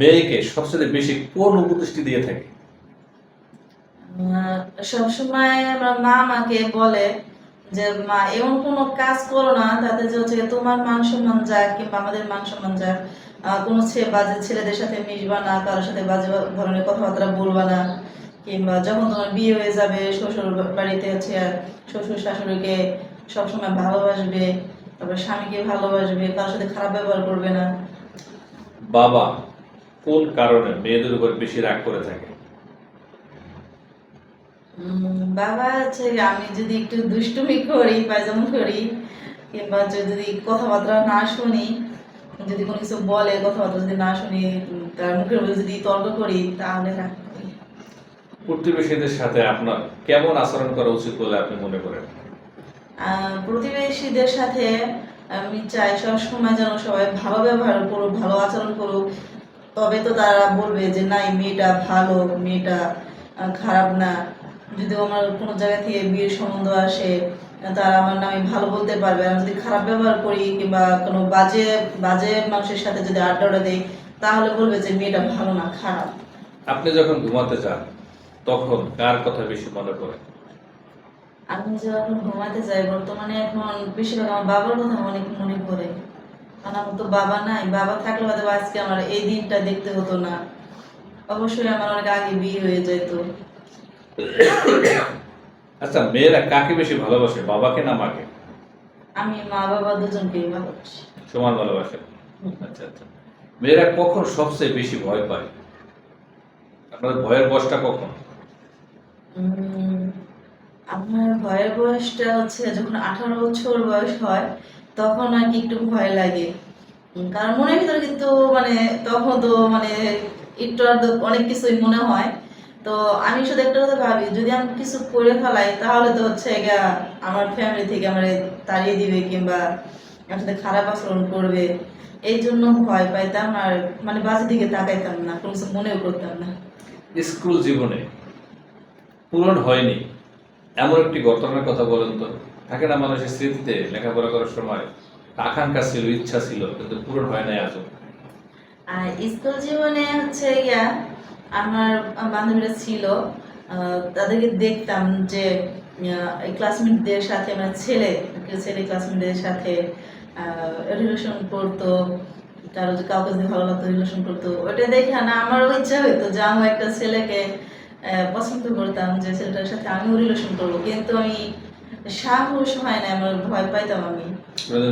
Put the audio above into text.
মেয়েকে সবচেয়ে বেশি কোন উপদেশটি দিয়ে থাকে? সবসময় আমার মা আমাকে বলে যে মা এমন কোনো কাজ করো না তাতে যে হচ্ছে তোমার মান সম্মান যাক কিংবা আমাদের মান সম্মান যাক কোনো বাজে ছেলেদের সাথে মিশবা না কারোর সাথে বাজে ধরনের কথাবার্তা বলবা না। কিংবা যখন তোমার বিয়ে হয়ে যাবে শ্বশুর বাড়িতে হচ্ছে শ্বশুর শাশুড়িকে সবসময় ভালোবাসবে তারপর স্বামীকে ভালোবাসবে কারোর সাথে খারাপ ব্যবহার করবে না। বাবা কোন কারণে মেয়েদের উপর বেশি রাগ করে থাকে? বাবা হচ্ছে আমি যদি একটু দুষ্টুমি করি পায়জামা করি কিংবা যদি কথাবার্তা না শুনি যদি কোনো কিছু বলে কথাবার্তা যদি না শুনি তার মুখের উপর যদি তর্ক করি তাহলে রাগ করি। প্রতিবেশীদের সাথে আপনার কেমন আচরণ করা উচিত বলে আপনি মনে করেন? প্রতিবেশীদের সাথে আমি চাই সব সময় যেন সবাই ভালো ব্যবহার করুক ভালো আচরণ করুক তবে তো তারা বলবে যে না এই মেয়েটা ভালো মেয়েটা খারাপ না। যদি আমার কোনো জায়গা থেকে বিয়ের সম্বন্ধ আসে তারা আমার নামে ভালো বলতে পারবে। আমি যদি খারাপ ব্যবহার করি কিংবা কোনো বাজে বাজে মানুষের সাথে যদি আড্ডা দিই তাহলে বলবে যে মেয়েটা ভালো না খারাপ। আপনি যখন ঘুমাতে যান তখন কার কথা বেশি মনে করেন আমি যখন ঘুমাতে যাই বর্তমানে এখন বেশিরভাগ আমার বাবার কথা অনেক মনে পড়ে। কারণ আমার তো বাবা নাই বাবা থাকলে হয়তো আজকে আমার এই দিনটা দেখতে হতো না। অবশ্যই আমার অনেক আগে বিয়ে হয়ে যেত। আচ্ছা মেয়েরা কাকে বেশি ভালোবাসে বাবাকে না মাকে? আমি মা বাবা দুজনকেই ভালোবাসি। সমান ভালোবাসে? আচ্ছা আচ্ছা। মেয়েরা কখন সবচেয়ে বেশি ভয় পায়? আপনাদের ভয়ের বয়সটা কখন? আমার ভয়ের বয়সটা হচ্ছে যখন আঠারো বছর বয়স হয় তখন আর কি একটু ভয় লাগে। কারণ মনের ভিতরে কিন্তু মানে তখন তো মানে একটু আর অনেক কিছুই মনে হয়। তো আমি শুধু একটা কথা ভাবি, যদি আমি কিছু করে ফেলাই, তাহলে তো হচ্ছে গিয়া আমার ফ্যামিলি থেকে আমার তাড়িয়ে দিবে কিংবা আমার সাথে খারাপ আচরণ করবে। এই জন্য ভয় পাইতাম আর মানে বাজে দিকে তাকাইতাম না, কোনো কিছু মনেও করতাম না। স্কুল জীবনে পূরণ হয়নি। এমন একটি ঘটনার কথা বলেন তো। থাকে মানুষের স্মৃতিতে লেখাপড়া করার সময়। আকাঙ্ক্ষা ছিল, ইচ্ছা ছিল, কিন্তু পূরণ হয় নাই আজও। আর স্কুল জীবনে হচ্ছে গিয়া আমার বান্ধবীরা ছিল তাদেরকে দেখতাম যে ক্লাসমেটদের সাথে মানে ছেলে ছেলে ক্লাসমেটদের সাথে রিলেশন করতো, কারও যে কাউকে যদি ভালো লাগতো রিলেশন করতো ওটা দেখে না আমারও ইচ্ছা হইতো যে আমি একটা ছেলেকে পছন্দ করতাম, যে ছেলেটার সাথে আমিও রিলেশন করব। কিন্তু আমি সাহস হয় না আমার ভয় পাইতাম আমি। কোনোদিন